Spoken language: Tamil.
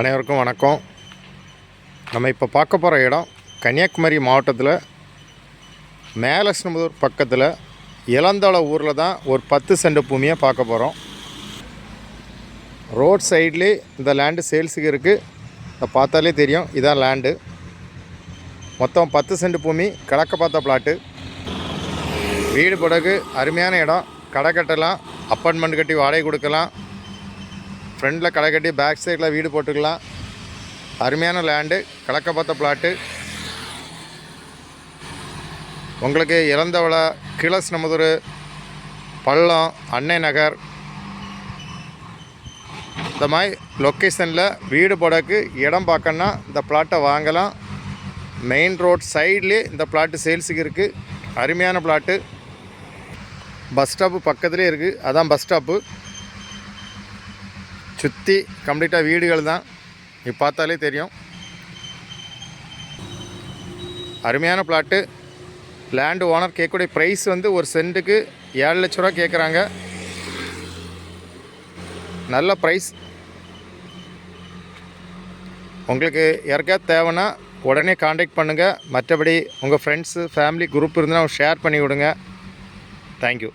அனைவருக்கும் வணக்கம். நம்ம இப்போ பார்க்க போகிற இடம் கன்னியாகுமரி மாவட்டத்தில் மேலஸ்னபுதூர் பக்கத்தில் இளந்தள ஊரில் தான் ஒரு பத்து சென்ட் பூமியை பார்க்க போகிறோம் ரோட் சைட்லேயே இந்த லேண்டு சேல்ஸுக்கு இருக்குது இதை பார்த்தாலே தெரியும் இதான் லேண்டு மொத்தம் பத்து சென்ட் பூமி கிழக்க பார்த்த பிளாட்டு வீடு படகு அருமையான இடம். கடை கட்டலாம் அப்பார்ட்மெண்ட் கட்டி வாடகை கொடுக்கலாம். ஃப்ரண்டில் கடை கட்டி பேக் சைடில் வீடு போட்டுக்கலாம். அருமையான லேண்டு கிழக்க பார்த்த பிளாட்டு உங்களுக்கு இறந்தவளை கிளஸ் நமதுரு பள்ளம் அன்னை நகர். இந்த மாதிரி லொக்கேஷனில் வீடு போடக்கு இடம் பார்க்கணுன்னா இந்த பிளாட்டை வாங்கலாம். மெயின் ரோட் சைட்லேயே இந்த பிளாட்டு சேல்ஸுக்கு இருக்குது அருமையான பிளாட்டு பஸ் ஸ்டாப்பு பக்கத்துலேயே இருக்குது அதான் பஸ் ஸ்டாப்பு சுற்றி கம்ப்ளீட்டாக வீடுகள் தான். இப்போ பார்த்தாலே தெரியும். அருமையான பிளாட்டு லேண்டு ஓனர் கேட்கக்கூடிய ப்ரைஸ் வந்து ஒரு சென்ட்டுக்கு ஏழு லட்ச ரூபா கேட்குறாங்க. நல்ல ப்ரைஸ் உங்களுக்கு யாருக்காவது தேவைன்னா உடனே காண்டாக்ட் பண்ணுங்கள் மற்றபடி உங்கள் ஃப்ரெண்ட்ஸு ஃபேமிலி குரூப் இருந்தால் ஷேர் பண்ணி விடுங்க தேங்க்யூ